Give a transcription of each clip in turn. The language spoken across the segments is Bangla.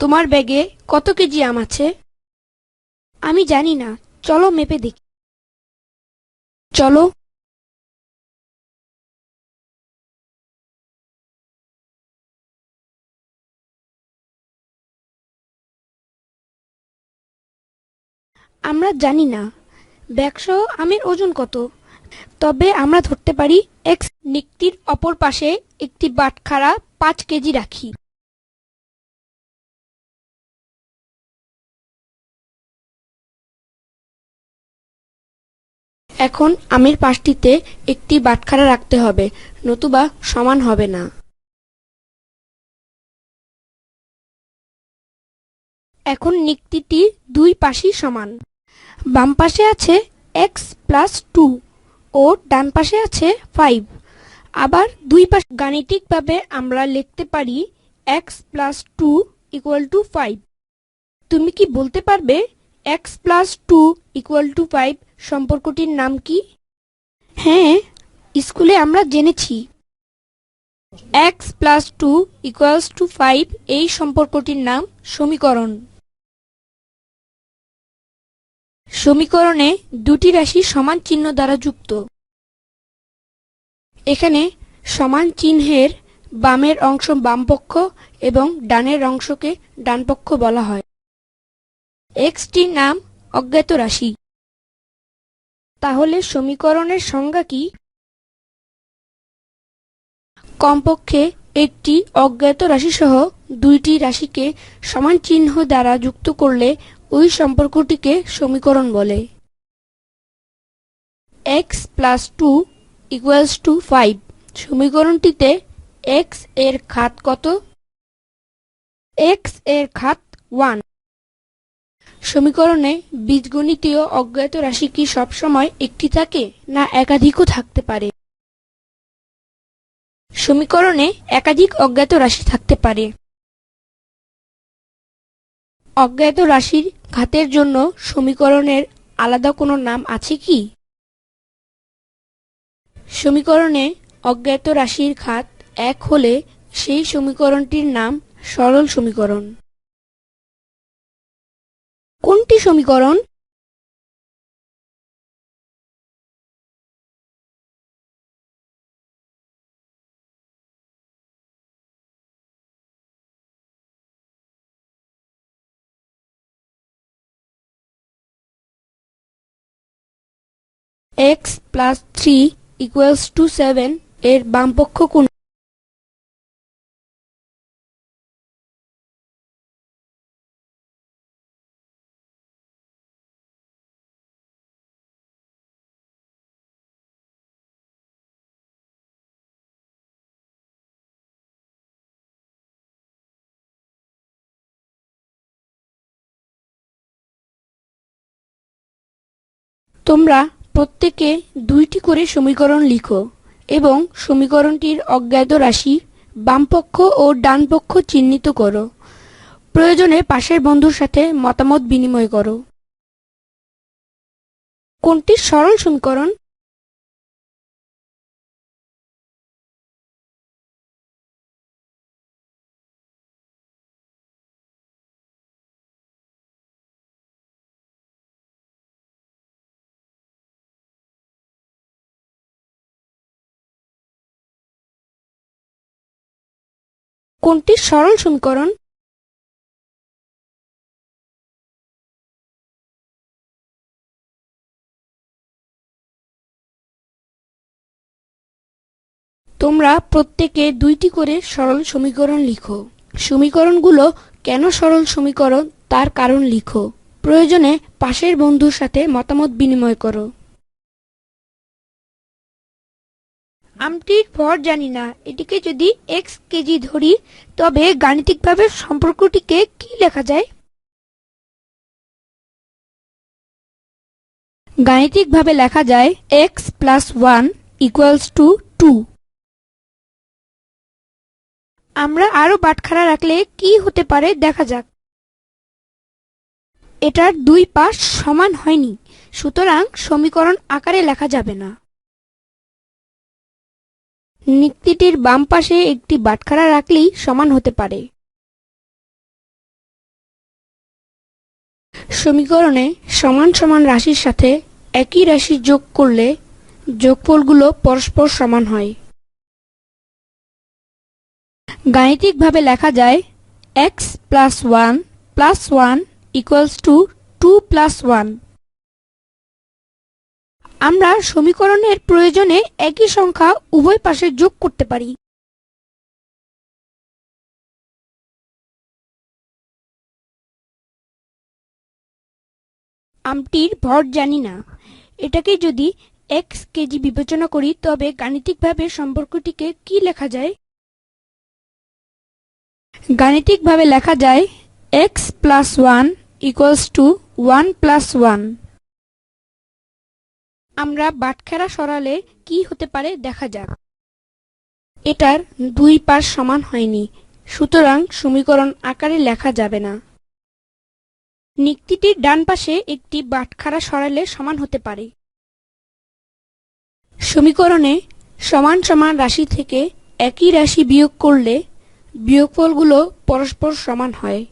তোমার ব্যাগে কত কেজি আম আছে? আমি জানি না। চলো মেপে দেখি। চলো। আমরা জানি না। ব্যাগসহ আমের ওজন কত? তবে আমরা ধরতে পারি, এক্স নিকটির অপর পাশে একটি বাটখারা পাঁচ কেজি রাখি। এখন আমের পাশটিতে একটি বাটখারা রাখতে হবে, নতুবা সমান হবে না। এখন নিক্তিটি দুই পাশই সমান। বাম পাশে আছে এক্স প্লাস টু ও ডান পাশে আছে ফাইভ আবার দুই পাশ গাণিতিকভাবে আমরা লিখতে পারি X plus two equal to five তুমি কি বলতে পারবে X plus two equal to five সম্পর্কটির নাম কি? হ্যাঁ। স্কুলে আমরা জেনেছি। X plus two equals to five এই সম্পর্কটির নাম সমীকরণ। সমীকরণে দুটি রাশি সমান চিহ্ন দ্বারা যুক্ত। এখানে সমান চিহ্নের বামের অংশ বামপক্ষ এবং ডানের অংশকে ডানপক্ষ বলা হয়। এক্সটির নাম অজ্ঞাত রাশি। তাহলে সমীকরণের সংজ্ঞা কি? কমপক্ষে একটি অজ্ঞাত রাশিসহ দুইটি রাশিকে সমান চিহ্ন দ্বারা যুক্ত করলে ওই সম্পর্কটিকে সমীকরণ বলে। X plus two equals to five সমীকরণটিতে এক্সের খাত কত? এক্সের খাত ওয়ান সমীকরণে বীজগণিতীয় অজ্ঞাত রাশি কি সবসময় একটি থাকে না একাধিকও থাকতে পারে? সমীকরণে একাধিক অজ্ঞাত রাশি থাকতে পারে। অজ্ঞাত রাশির ঘাতের জন্য সমীকরণের আলাদা কোনো নাম আছে কি? সমীকরণে অজ্ঞাত রাশির ঘাত এক হলে সেই সমীকরণটির নাম সরল সমীকরণ। কোনটি সমীকরণ। X plus three equals to seven এর বামপক্ষ কোন তোমরা প্রত্যেকে দুইটি করে সমীকরণ লিখো এবং সমীকরণটির অজ্ঞাত রাশি বামপক্ষ ও ডানপক্ষ চিহ্নিত করো। প্রয়োজনে পাশের বন্ধুর সাথে মতামত বিনিময় করো। কোনটি সরল সমীকরণ? কোনটি সরল সমীকরণ? তোমরা প্রত্যেকে দুইটি করে সরল সমীকরণ লিখো। সমীকরণগুলো কেন সরল সমীকরণ? তার কারণ লিখো। প্রয়োজনে পাশের বন্ধুর সাথে মতামত বিনিময় করো। আমটির ভর জানি না। এটিকে যদি এক্স কেজি ধরি, তবে গাণিতিকভাবে সম্পর্কটিকে কি লেখা যায়? গাণিতিকভাবে লেখা যায় X plus one equals to two আমরা আরও বাটখারা রাখলে কি হতে পারে দেখা যাক। এটার দুই পাশ সমান হয়নি, সুতরাং সমীকরণ আকারে লেখা যাবে না। নিক্তিটির বাম পাশে একটি বাটখারা রাখলেই সমান হতে পারে। সমীকরণে সমান সমান রাশির সাথে একই রাশি যোগ করলে যোগফলগুলো পরস্পর সমান হয়। গাণিতিকভাবে লেখা যায় X plus one plus one equals to two plus one আমরা সমীকরণের প্রয়োজনে একই সংখ্যা উভয় পাশে যোগ করতে পারি। আমটির ভর জানি না। এটাকে যদি এক্স কেজি বিবেচনা করি, তবে গাণিতিকভাবে সম্পর্কটিকে কি লেখা যায়? গাণিতিকভাবে লেখা যায় X plus one equals to one plus one আমরা বাটখারা সরালে কি হতে পারে দেখা যাক। এটার দুই পাশ সমান হয়নি, সুতরাং সমীকরণ আকারে লেখা যাবে না। নিক্তিটির ডান পাশে একটি বাটখারা সরালে সমান হতে পারে। সমীকরণে সমান সমান রাশি থেকে একই রাশি বিয়োগ করলে বিয়োগফলগুলো পরস্পর সমান হয়।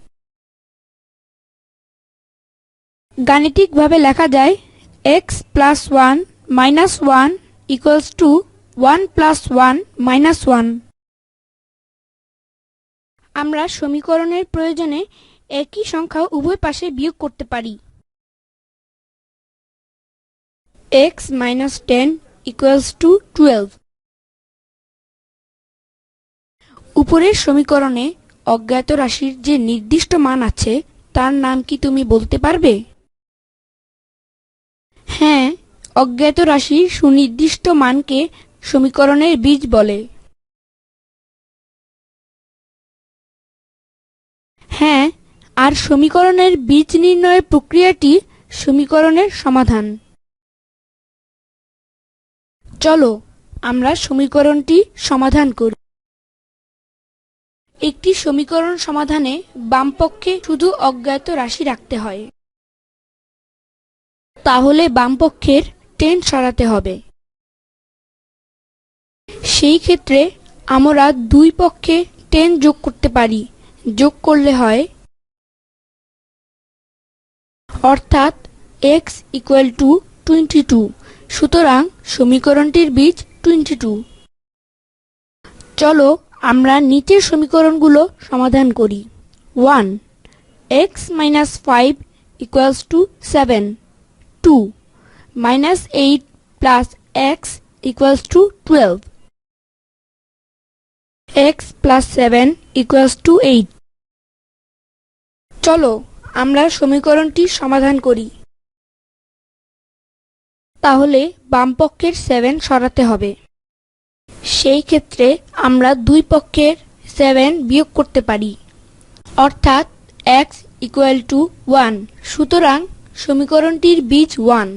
গাণিতিকভাবে লেখা যায় X plus one minus one equals to one plus one minus one আমরা সমীকরণের প্রয়োজনে একই সংখ্যা উভয় পাশে বিয়োগ করতে পারি। X minus ten equals to twelve উপরের সমীকরণে অজ্ঞাত রাশির যে নির্দিষ্ট মান আছে, তার নাম কি তুমি বলতে পারবে? হ্যাঁ অজ্ঞাত রাশি সুনির্দিষ্ট মানকে সমীকরণের বীজ বলে। হ্যাঁ আর সমীকরণের বীজ নির্ণয়ের প্রক্রিয়াটি সমীকরণের সমাধান। চলো, আমরা সমীকরণটি সমাধান করি। একটি সমীকরণ সমাধানে বামপক্ষে শুধু অজ্ঞাত রাশি রাখতে হয়। তাহলে বামপক্ষের টেন সরাতে হবে। সেই ক্ষেত্রে আমরা দুই পক্ষে টেন যোগ করতে পারি। যোগ করলে হয় অর্থাৎ X equal to twenty two সুতরাং সমীকরণটির বীজ টোয়েন্টি টু চলো আমরা নিচের সমীকরণগুলো সমাধান করি। One x minus five equals to seven two minus eight plus x equals to twelve x plus seven equals to eight চলো, আমরা সমীকরণটি সমাধান করি। তাহলে বামপক্ষের সেভেন সরাতে হবে। সেই ক্ষেত্রে আমরা দুই পক্ষের সেভেন বিয়োগ করতে পারি। অর্থাৎ এক্স ইকুয়াল টু ওয়ান সুতরাং সমীকরণটির বীজ ওয়ান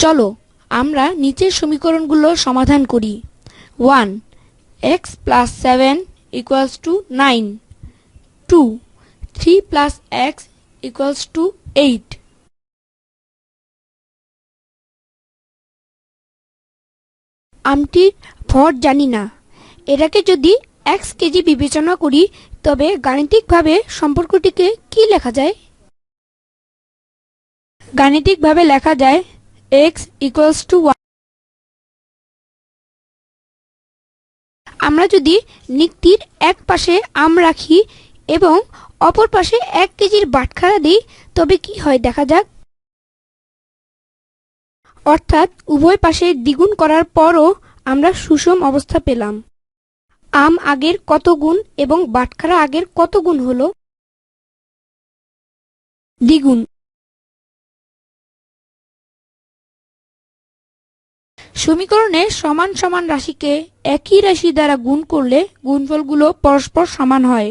চলো, আমরা নিচের সমীকরণগুলো সমাধান করি। One x plus seven equals to nine two three plus x equals to eight আমটির ভর জানি না। এটাকে যদি এক্স কেজি বিবেচনা করি, তবে গাণিতিকভাবে সম্পর্কটিকে কি লেখা যায়? গাণিতিকভাবে লেখা যায় এক্স ইকুয়ালস টু ওয়ান আমরা যদি নিকটির এক পাশে আম রাখি এবং অপর পাশে এক কেজির বাটখারা দিই, তবে কি হয় দেখা যাক। অর্থাৎ উভয় পাশে দ্বিগুণ করার পরও আমরা সুষম অবস্থা পেলাম। আম আগের কত গুণ এবং বাটখারা আগের কত গুণ হল? দ্বিগুণ। সমীকরণে সমান সমান রাশিকে একই রাশি দ্বারা গুণ করলে গুণফলগুলো পরস্পর সমান হয়।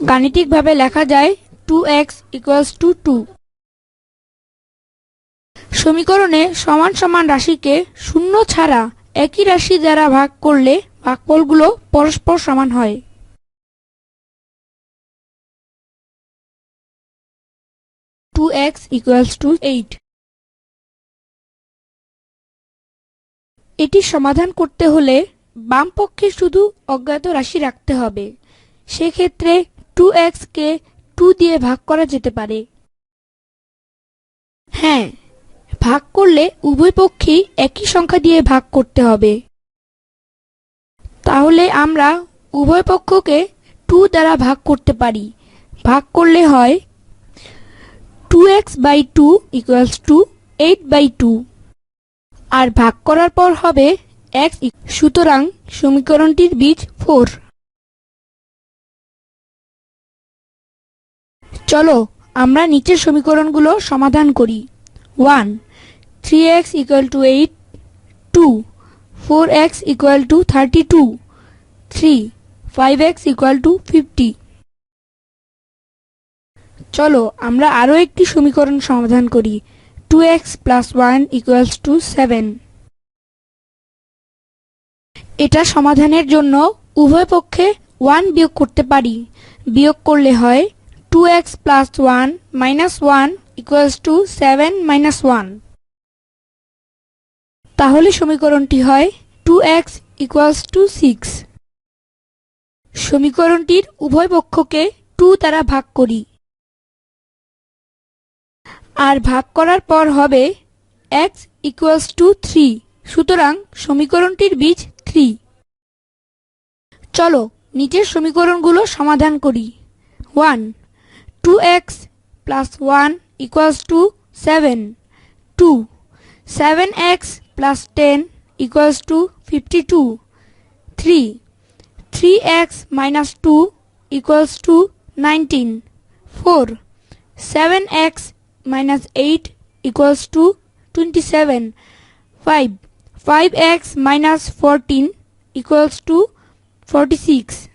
গাণিতিকভাবে লেখা যায় two x equals to two সমীকরণে সমান সমান রাশিকে শূন্য ছাড়া একই রাশি দ্বারা ভাগ করলে ভাগফলগুলো পরস্পর সমান হয়। Two x equals to eight এটি সমাধান করতে হলে বাম পক্ষে শুধু অজ্ঞাত রাশি রাখতে হবে। সেক্ষেত্রে টু এক্স কে টু দিয়ে ভাগ করা যেতে পারে। হ্যাঁ ভাগ করলে উভয় পক্ষেই একই সংখ্যা দিয়ে ভাগ করতে হবে। তাহলে আমরা উভয় পক্ষকে টু দ্বারা ভাগ করতে পারি। ভাগ করলে হয় two x by two equals to eight by two আর ভাগ করার পর হবে এক্স সুতরাং সমীকরণটির বীজ ফোর। চলো, আমরা নিচের সমীকরণগুলো সমাধান করি। One, three x equal to eight, two, four x equal to thirty two, three, five x equal to fifty. চলো, আমরা আরও একটি সমীকরণ সমাধান করি। Two x plus one equals to seven এটা সমাধানের জন্য উভয় পক্ষে ওয়ান বিয়োগ করতে পারি। বিয়োগ করলে হয় two x plus one minus one equals to seven minus one তাহলে সমীকরণটি হয় two x equals to six সমীকরণটির উভয় পক্ষকে টু দ্বারা ভাগ করি। আর ভাগ করার পর হবে এক্স ইকুয়ালস টু থ্রি সুতরাং সমীকরণটির বীজ থ্রি চলো নিচের সমীকরণগুলো সমাধান করি। One two x plus one equals to seven two seven x plus ten equals to fifty two three three x minus two equals to nineteen four seven x minus 8 equals to 27. 5. 5x minus 14 equals to 46.